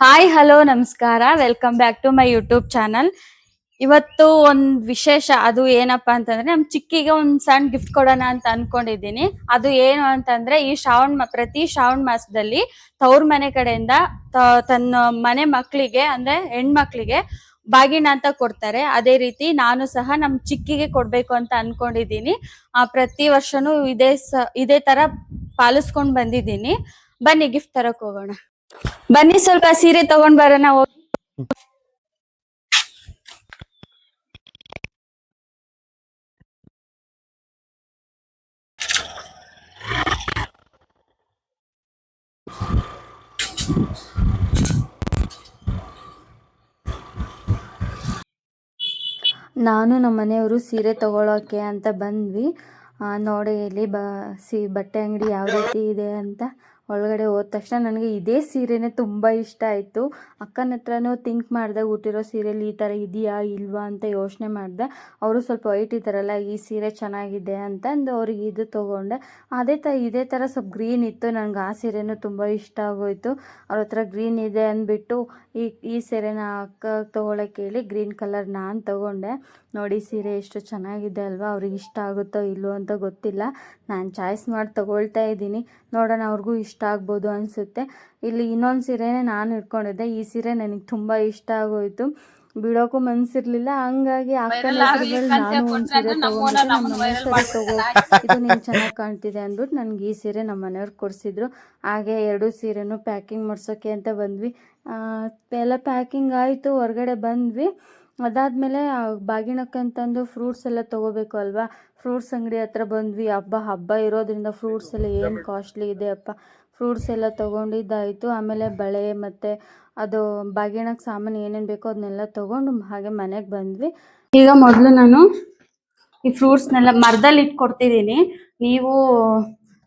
Hi hello ನಮಸ್ಕಾರ. Welcome back to my YouTube channel ಇವತ್ತು ಒಂದ್ ವಿಶೇಷ, ಅದು ಏನಪ್ಪಾ ಅಂತಂದ್ರೆ ನಮ್ ಚಿಕ್ಕಿಗೆ ಒಂದ್ ಸಣ್ಣ ಗಿಫ್ಟ್ ಕೊಡೋಣ ಅಂತ ಅನ್ಕೊಂಡಿದೀನಿ ಅದು ಏನು ಅಂತಂದ್ರೆ ಈ ಶ್ರಾವಣ ಪ್ರತಿ ಶ್ರಾವಣ ಮಾಸದಲ್ಲಿ ತವ್ರ ಮನೆ ಕಡೆಯಿಂದ ತನ್ನ ಮನೆ ಮಕ್ಕಳಿಗೆ ಅಂದ್ರೆ ಹೆಣ್ಮಕ್ಳಿಗೆ ಬಾಗಿಣ ಅಂತ ಕೊಡ್ತಾರೆ. ಅದೇ ರೀತಿ ನಾನು ಸಹ ನಮ್ ಚಿಕ್ಕಿಗೆ ಕೊಡ್ಬೇಕು ಅಂತ ಅನ್ಕೊಂಡಿದೀನಿ ಆ, ಪ್ರತಿ ವರ್ಷನೂ ಇದೇ ಸ, ಇದೇ ತರ ಪಾಲಿಸ್ಕೊಂಡ್ ಬಂದಿದ್ದೀನಿ. ಬನ್ನಿ ಗಿಫ್ಟ್ ತರಕ್ ಹೋಗೋಣ. ಬನ್ನಿ ಸ್ವಲ್ಪ ಸೀರೆ ತಗೊಂಡ್ ಬರೋಣ ನಾನು ನಮ್ಮ ಮನೆಯವರು ಸೀರೆ ತಗೊಳ್ಳೋಕೆ ಅಂತ ಬಂದ್ವಿ. ನೋಡಿ ಇಲ್ಲಿ ಬ, ಸಿ, ಬಟ್ಟೆ ಅಂಗಡಿ ಯಾವ ರೀತಿ ಇದೆ ಅಂತ. ಒಳಗಡೆ ಹೋದ ತಕ್ಷಣ ನನಗೆ ಇದೇ ಸೀರೆನೇ ತುಂಬ ಇಷ್ಟ ಆಯಿತು. ಅಕ್ಕನ ಹತ್ರನೂ ಥಿಂಕ್ ಮಾಡಿದೆ, ಹುಟ್ಟಿರೋ ಸೀರೆಯಲ್ಲಿ ಈ ಥರ ಇದೆಯಾ, ಇಲ್ವಾ? ಅಂತ ಯೋಚನೆ ಮಾಡಿದೆ. ಅವರು ಸ್ವಲ್ಪ ವೈಟ್ ಇದ್ದಾರಲ್ಲ ಈ ಸೀರೆ ಚೆನ್ನಾಗಿದೆ ಅಂತ ಅಂದು ಅವ್ರಿಗೆ ಇದು ತೊಗೊಂಡೆ. ಅದೇ ಥರ ಇದೇ ಥರ ಸ್ವಲ್ಪ ಗ್ರೀನ್ ಇತ್ತು. ನನಗೆ ಆ ಸೀರೆನೂ ತುಂಬ ಇಷ್ಟ ಆಗೋಯ್ತು. ಅವ್ರ ಹತ್ರ ಗ್ರೀನ್ ಇದೆ ಅಂದ್ಬಿಟ್ಟು ಈ ಈ ಸೀರೆನ ಅಕ್ಕ ತೊಗೊಳಕ್ಕೆ ಹೇಳಿ ಗ್ರೀನ್ ಕಲರ್ ನಾನು ತೊಗೊಂಡೆ. ನೋಡಿ ಸೀರೆ ಎಷ್ಟು ಚೆನ್ನಾಗಿದೆ ಅಲ್ವಾ? ಅವ್ರಿಗೆ ಇಷ್ಟ ಆಗುತ್ತೋ ಇಲ್ಲೋ ಅಂತ ಗೊತ್ತಿಲ್ಲ. ನಾನು ಚಾಯ್ಸ್ ಮಾಡಿ ತೊಗೊಳ್ತಾ ಇದ್ದೀನಿ. ನೋಡೋಣ, ಅವ್ರಿಗೂ ಇಷ್ಟ ಆಗ್ಬೋದು ಅನಿಸುತ್ತೆ. ಇಲ್ಲಿ ಇನ್ನೊಂದು ಸೀರೆನೇ ನಾನು ಇಟ್ಕೊಂಡಿದ್ದೆ. ಈ ಸೀರೆ ನನಗೆ ತುಂಬ ಇಷ್ಟ ಆಗೋಯ್ತು. ಬಿಡೋಕು ಮನ್ಸಿರ್ಲಿಲ್ಲ. ಹಂಗಾಗಿ ಅಕ್ಕನ ಹೆಸ್ರುಗಳು ನಾನು ಒಂದು ಸೀರೆ ತಗೊಂಡಿದ್ದೆ ನಮ್ಮ ತಗೋ ಇದು ನೀನು ಚೆನ್ನಾಗಿ ಕಾಣ್ತಿದೆ ಅಂದ್ಬಿಟ್ಟು ನನಗೆ ಈ ಸೀರೆ ನಮ್ಮ ಮನೆಯವ್ರು ಕೊಡಿಸಿದ್ರು. ಹಾಗೆ ಎರಡು ಸೀರೆನೂ ಪ್ಯಾಕಿಂಗ್ ಮಾಡ್ಸೋಕೆ ಅಂತ ಬಂದ್ವಿ. ಎಲ್ಲ ಪ್ಯಾಕಿಂಗ್ ಆಯಿತು. ಹೊರಗಡೆ ಬಂದ್ವಿ. ಅದಾದಮೇಲೆ ಬಾಗಿಣಕ್ಕಂತಂದು ಫ್ರೂಟ್ಸ್ ಎಲ್ಲ ತಗೋಬೇಕು ಅಲ್ವಾ? ಫ್ರೂಟ್ಸ್ ಅಂಗಡಿ ಹತ್ರ ಬಂದ್ವಿ. ಹಬ್ಬ ಹಬ್ಬ ಇರೋದ್ರಿಂದ ಫ್ರೂಟ್ಸ್ ಎಲ್ಲ ಏನು ಕಾಸ್ಟ್ಲಿ ಇದೆ ಅಪ್ಪ? ಫ್ರೂಟ್ಸ್ ಎಲ್ಲ ತೊಗೊಂಡಿದ್ದಾಯಿತು. ಆಮೇಲೆ ಬಳೆ ಮತ್ತು ಅದು ಬಾಗಿಣಕ್ಕೆ ಸಾಮಾನು ಏನೇನು ಬೇಕೋ ಅದನ್ನೆಲ್ಲ ತೊಗೊಂಡು ಹಾಗೆ ಮನೆಗೆ ಬಂದ್ವಿ. ಈಗ ಮೊದಲು ನಾನು ಈ ಫ್ರೂಟ್ಸ್ನೆಲ್ಲ ಮರದಲ್ಲಿ ಇಟ್ಟು ನೀವು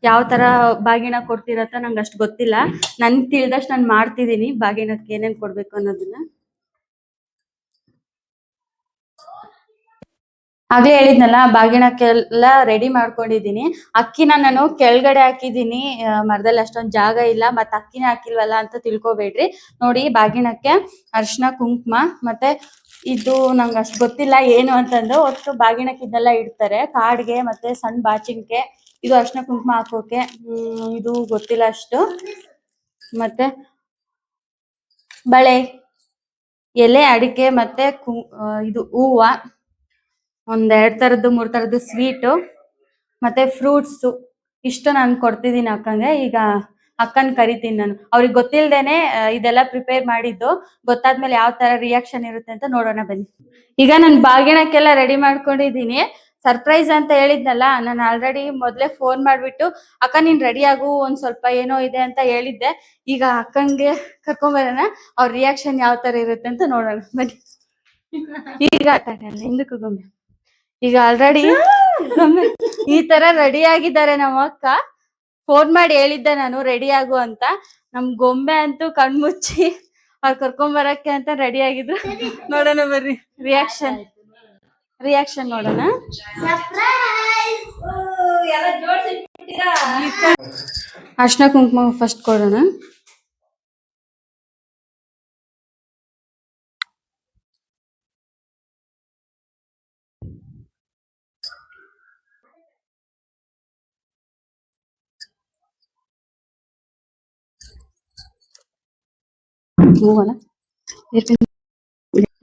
ಯಾವ ಥರ ಬಾಗಿಣ ಕೊಡ್ತೀರತ್ತ ನಂಗೆ ಅಷ್ಟು ಗೊತ್ತಿಲ್ಲ. ನನ್ಗೆ ತಿಳಿದಷ್ಟು ನಾನು ಮಾಡ್ತಿದ್ದೀನಿ. ಬಾಗಿಣಕ್ಕೆ ಏನೇನು ಕೊಡಬೇಕು ಅನ್ನೋದನ್ನ. ಆಗ್ಲೇ ಹೇಳಿದ್ನಲ್ಲ ಬಾಗಿಣಕ್ಕೆಲ್ಲ ರೆಡಿ ಮಾಡ್ಕೊಂಡಿದ್ದೀನಿ. ಅಕ್ಕಿನ ನಾನು ಕೆಳಗಡೆ ಹಾಕಿದೀನಿ ಮರದಲ್ಲಿ ಅಷ್ಟೊಂದು ಜಾಗ ಇಲ್ಲ, ಮತ್ತೆ ಅಕ್ಕಿನ ಹಾಕಿಲ್ವಲ್ಲ ಅಂತ ತಿಳ್ಕೊಬೇಡ್ರಿ. ನೋಡಿ ಬಾಗಿಣಕ್ಕೆ ಅರ್ಶಿನ, ಕುಂಕುಮ, ಮತ್ತೆ ಇದು ನಂಗೆ ಅಷ್ಟು ಗೊತ್ತಿಲ್ಲ ಏನು ಅಂತಂದು, ಒಟ್ಟು ಬಾಗಿಣಕ್ಕೆ ಇಡ್ತಾರೆ. ಕಾಡ್ಗೆ ಮತ್ತೆ ಸಣ್ಣ ಬಾಚಿನ್ಗೆ. ಇದು ಅರ್ಶಿನ, ಕುಂಕುಮ ಹಾಕೋಕೆ. ಇದು ಗೊತ್ತಿಲ್ಲ ಅಷ್ಟು. ಮತ್ತೆ ಬಳೆ, ಎಲೆ, ಅಡಿಕೆ, ಮತ್ತೆ ಇದು ಹೂವ. ಒಂದ್ ಎರಡ್ ತರದ್ದು, ಮೂರ್ ತರದ್ದು ಸ್ವೀಟು ಮತ್ತೆ ಫ್ರೂಟ್ಸು ಇಷ್ಟು ನಾನು ಕೊಡ್ತಿದ್ದೀನಿ ಅಕ್ಕಂಗೆ. ಈಗ ಅಕ್ಕನ್ ಕರಿತೀನಿ ನಾನು. ಅವ್ರಿಗೆ ಗೊತ್ತಿಲ್ದೇನೆ ಇದೆಲ್ಲ ಪ್ರಿಪೇರ್ ಮಾಡಿದ್ದು. ಗೊತ್ತಾದ್ಮೇಲೆ ಯಾವ ತರ ರಿಯಾಕ್ಷನ್ ಇರುತ್ತೆ ಅಂತ ನೋಡೋಣ ಬನ್ನಿ. ಈಗ ನಾನು ಬಾಗಿಣಕ್ಕೆಲ್ಲ ರೆಡಿ ಮಾಡ್ಕೊಂಡಿದ್ದೀನಿ ಸರ್ಪ್ರೈಸ್ ಅಂತ ಹೇಳಿದ್ನಲ್ಲ, ನಾನು ಆಲ್ರೆಡಿ ಮೊದ್ಲೇ ಫೋನ್ ಮಾಡ್ಬಿಟ್ಟು, ಅಕ್ಕ, ನೀನ್ ರೆಡಿ ಆಗು, ಒಂದ್ ಸ್ವಲ್ಪ ಏನೋ ಇದೆ ಅಂತ ಹೇಳಿದ್ದೆ. ಈಗ ಅಕ್ಕಂಗೆ ಕರ್ಕೊಂಬರೋಣ ಅವ್ರ ರಿಯಾಕ್ಷನ್ ಯಾವ ತರ ಇರುತ್ತೆ ಅಂತ ನೋಡೋಣ. ಬನ್ನಿ. ಈಗ ಹಿಂದಕ್ಕೆ ಈಗ ಆಲ್ರೆಡಿ ಈ ತರ ರೆಡಿ ಆಗಿದ್ದಾರೆ ನಮ್ಮ ಅಕ್ಕ. ಫೋನ್ ಮಾಡಿ ಹೇಳಿದ್ದೆ ನಾನು ರೆಡಿ ಆಗು ಅಂತ. ನಮ್ ಗೊಂಬೆ ಅಂತೂ ಕಣ್ಮುಚ್ಚಿ ಅವ್ರು ಕರ್ಕೊಂಡ್ ಬರಕ್ಕೆ ಅಂತ ರೆಡಿ ಆಗಿದ್ರು. ನೋಡೋಣ ಬರ್ರಿ. ರಿಯಾಕ್ಷನ್ ರಿಯಾಕ್ಷನ್ ನೋಡೋಣ. ಅರ್ಶಿನ ಕುಂಕುಮ ಫಸ್ಟ್ ಕೊಡೋಣ. ಹೂವನ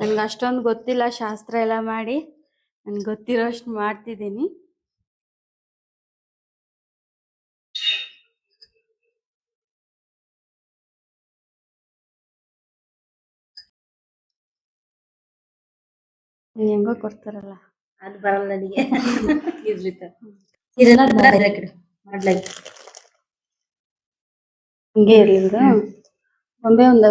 ನನ್ಗೆ ಅಷ್ಟೊಂದು ಗೊತ್ತಿಲ್ಲ ಶಾಸ್ತ್ರ ಎಲ್ಲ ಮಾಡಿ. ನನ್ಗೆ ಗೊತ್ತಿರೋಷ್ಟು ಮಾಡ್ತಿದ್ದೀನಿ. ಹೆಂಗೋ ಕೊಡ್ತಾರಲ್ಲ. ಅದು ಬರಲ್ಲ ನನಗೆ. ಇರ್ಲಿ ತ. ಇದೆಲ್ಲ ಬೇರೆ ಕಡೆ ಮಾಡ್ಲಾಯ್ತು ಇರ್ಲಿ ಬಿಡು ಗೊಂಬೆ ಒಂದು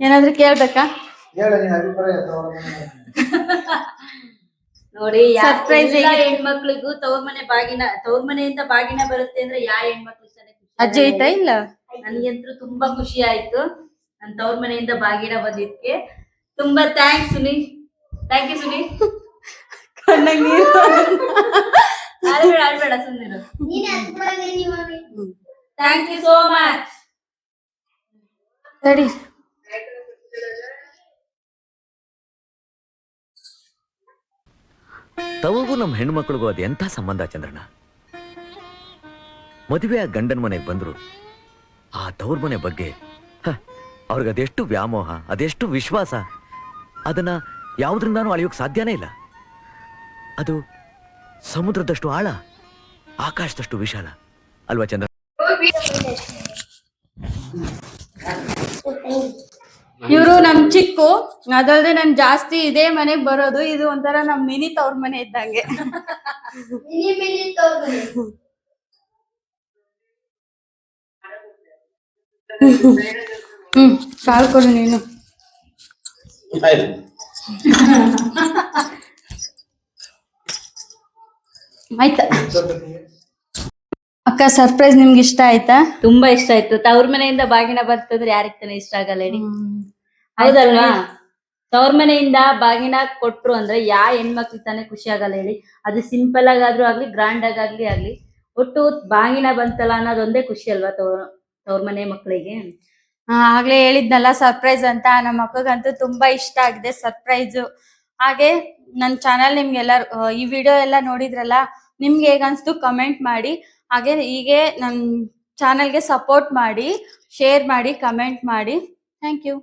ಏನಾದ್ರು ಕೇಳ್ಬೇಕಾ? ನೋಡಿ? ಹೆಣ್ಮಕ್ಳಿಗೂ ತವ್ರ ಮನೆ ಬಾಗಿನ ತವ್ರ ಮನೆಯಿಂದ ಬಾಗಿನ ಬರುತ್ತೆ ಅಂದ್ರೆ ಯಾ ಹೆಣ್ಮಕ್ಳು ಅಜ್ಜಿ ಐತಾ ಇಲ್ಲ? ನನಗಂತೂ ತುಂಬಾ ಖುಷಿ ಆಯ್ತು ನನ್ ತವ್ರ ಮನೆಯಿಂದ ಬಾಗಿನ ಬಂದಿದ್ಕೆ ತುಂಬಾ thanks Suni. Thank you Suni. ಕಣ್ಣಾಗ್ ನೀರು ಆಡ್ಬೇಡ ಆಡ್ಬೇಡ ಸುಮ್ಮನಿರು ಥ್ಯಾಂಕ್ ಯು ಸೋ ಮಚ್ ತಡಿ. ತವಗೂ ನಮ್ಮ ಹೆಣ್ಮಕ್ಳಿಗೂ ಅದು ಎಂಥ ಸಂಬಂಧ, ಚಂದ್ರಣ್ಣ? ಮದುವೆ ಆ ಗಂಡನ ಮನೆಗೆ ಬಂದ್ರು, ಆ ತವ್ರ ಮನೆ ಬಗ್ಗೆ ಅವ್ರಿಗೆ ಅದೆಷ್ಟು ವ್ಯಾಮೋಹ, ಅದೆಷ್ಟು ವಿಶ್ವಾಸ, ಅದನ್ನ ಯಾವುದ್ರಿಂದಾನೂ ಅಳಿಯೋಕ್ ಸಾಧ್ಯನೇ ಇಲ್ಲ. ಅದು ಸಮುದ್ರದಷ್ಟು ಆಳ, ಆಕಾಶದಷ್ಟು ವಿಶಾಲ, ಅಲ್ವಾ, ಚಂದ್ರ ಇವರು ನಮ್ ಚಿಕ್ಕು ಅದಲ್ದೆ ನನ್ ಜಾಸ್ತಿ ಇದೇ ಮನೆಗೆ ಬರೋದು ಇದು ಒಂಥರ ನಮ್ ಮಿನಿ ತವ್ರ ಮನೆ ಇದ್ದಂಗೆ. ಹ್ಮ್ ಕಾಲ್ ಕೊಡು ನೀನು. ಆಯ್ತಾ? ಅಕ್ಕ ಸರ್ಪ್ರೈಸ್ ನಿಮ್ಗೆ ಇಷ್ಟ ಆಯ್ತಾ? ತುಂಬಾ ಇಷ್ಟ ಆಯ್ತು. ತವ್ರ ಮನೆಯಿಂದ ಬಾಗಿನ ಬರ್ತದ್ರೆ ಯಾರಿಗ್ ತಾನೇ ಇಷ್ಟ ಆಗಲ್ಲ ಹೇಳಿ. ಹೌದಲ್ವಾ? ತವ್ರ ಮನೆಯಿಂದ ಬಾಗಿನ ಕೊಟ್ರು ಅಂದ್ರೆ ಯಾ ಹೆಣ್ಮಕ್ಳಿಗೆ ತಾನೇ ಖುಷಿ ಆಗಲ್ಲ ಹೇಳಿ. ಅದು ಸಿಂಪಲ್ ಆಗಾದ್ರೂ ಆಗ್ಲಿ ಗ್ರಾಂಡ್ ಆಗಾಗ್ಲಿ ಆಗ್ಲಿ ಒಟ್ಟು ಬಾಗಿನ ಬಂತಲ್ಲ ಅನ್ನೋದೊಂದೇ ಖುಷಿ ಅಲ್ವಾ ತವ್ರ ತವ್ರ ಮನೆ ಮಕ್ಕಳಿಗೆ ಆಗ್ಲೇ ಹೇಳಿದ್ನಲ್ಲ ಸರ್ಪ್ರೈಸ್ ಅಂತ. ನಮ್ಮ ಅಕ್ಕಗಂತೂ ತುಂಬಾ ಇಷ್ಟ ಆಗಿದೆ ಸರ್ಪ್ರೈಸ್ ಹಾಗೆ ನನ್ನ ಚಾನಲ್ ನಿಮ್ಗೆಲ್ಲ ಈ ವಿಡಿಯೋ ಎಲ್ಲ ನೋಡಿದ್ರಲ್ಲ ನಿಮ್ಗೆ ಹೇಗನ್ಸ್ತು ಕಮೆಂಟ್ ಮಾಡಿ. ಹಾಗೆ ಹೀಗೆ ನನ್ನ ಚಾನಲ್ಗೆ ಸಪೋರ್ಟ್ ಮಾಡಿ ಶೇರ್ ಮಾಡಿ ಕಮೆಂಟ್ ಮಾಡಿ. Thank you